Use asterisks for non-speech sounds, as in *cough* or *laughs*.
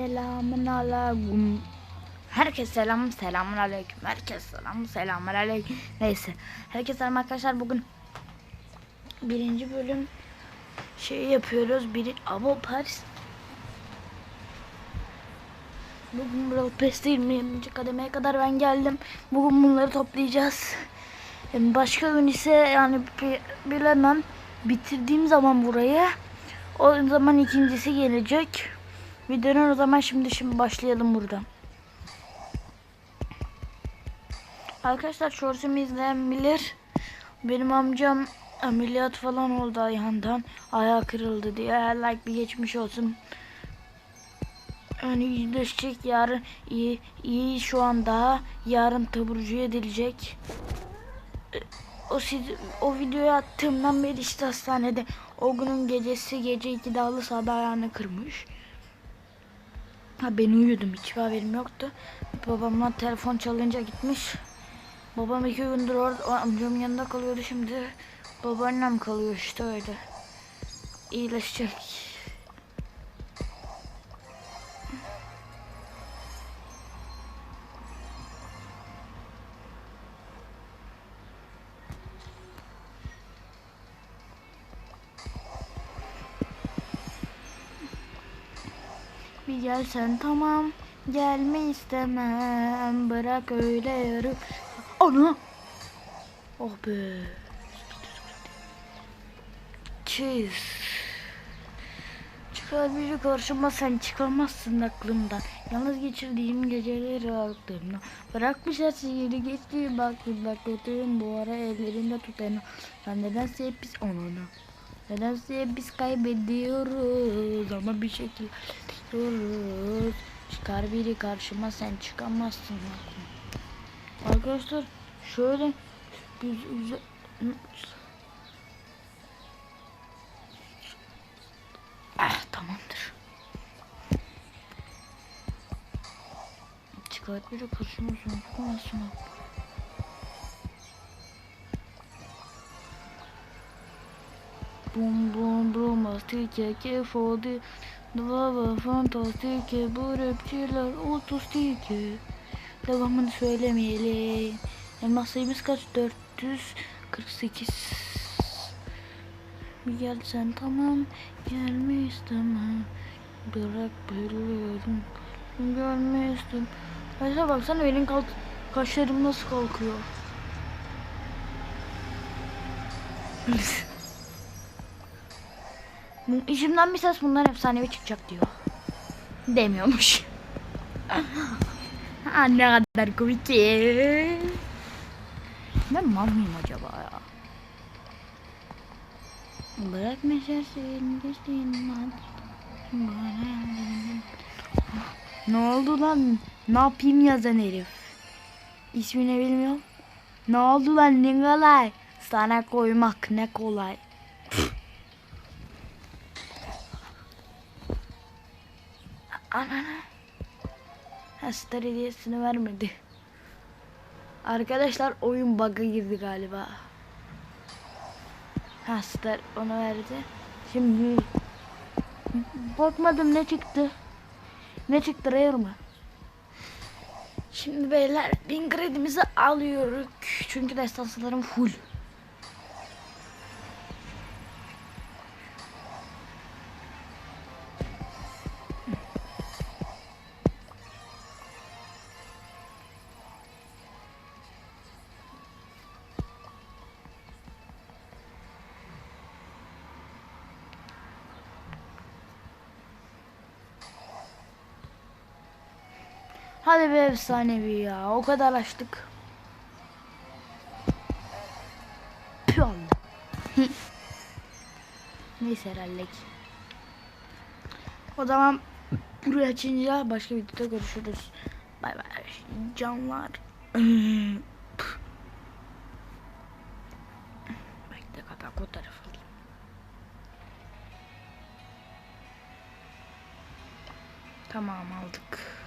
Selamun aleyküm. Herkes selam, selamun aleyküm. Herkes selam, selamun aleyküm. Neyse. Herkes selam arkadaşlar. Bugün birinci bölüm şey yapıyoruz. Biri Abo Paris. Bugün Brawl Pass'te 20. kademeye kadar ben geldim. Bugün bunları toplayacağız. Başka gün ise yani bi- bilemem. Bitirdiğim zaman burayı o zaman ikincisi gelecek. Videonun o zaman şimdi şimdi başlayalım buradan. Arkadaşlar shorts'umu izleyen bilir. Benim amcam ameliyat falan oldu ayağından. Ayağı kırıldı diye. Like bir geçmiş olsun. Yani iyileşecek yarın iyi, iyi şu an daha yarın taburcu edilecek. O o videoyu attığımdan beri işte hastanede o günün gecesi gece 2'de halı sahada ayağını kırmış. Ha ben uyuyordum hiçbir haberim yoktu. Babamla telefon çalınca gitmiş. Babam iki gündür orada amcamın yanında kalıyordu şimdi. Babaannem kalıyor işte öyle. İyileşecek. Bir gelsen tamam. Gelme istemem. Bırak öyle yarım. Ana. Oh be. Çiz. Çıkar biri karşıma sen çıkamazsın aklımdan. Yalnız geçirdiğim geceleri aklımdan. Bırakmış her şeyi geçti bak bak götürün bu ara ellerinde tutanı. Ben nedense hep biz onunu. Nedense hep biz kaybediyoruz ama bir şekilde diyoruz. Çıkar biri karşıma sen çıkamazsın. Arkadaşlar şöyle güzel Ah tamamdır. Çıkart biri karşıma sen çıkamazsın aklıma. Boom boom bromastik che fodi Dava fantastike bu rapçiler otostike Devamını söylemeyelim. Elmas sayımız kaç? 448 Bir gel sen tamam. Gelme istemem Bırak biliyorum. Görme istemem Mesela baksana elin kalk Kaşlarım nasıl kalkıyor İçimden bir ses bundan efsanevi çıkacak diyor. Demiyormuş. *laughs* Aa, ne kadar komik ki. Ben mal mıyım acaba ya? Bırak meşersin geçtiğin Ne oldu lan? Ne yapayım yazan herif? İsmini bilmiyorum. Ne oldu lan ne kolay? Sana koymak ne kolay. Anana. Ha, star hediyesini vermedi. Arkadaşlar oyun bug'a girdi galiba. Ha onu verdi. Şimdi bakmadım ne çıktı. Ne çıktı rare mı? Şimdi beyler bin alıyoruz. Çünkü destanslarım full. Hadi be efsanevi ya. O kadar açtık. Allah. *laughs* Neyse herhalde. ki. O zaman burayı açınca başka videoda görüşürüz. Bay bay. Canlar. *laughs* Bekle kapak o tarafa. Tamam aldık.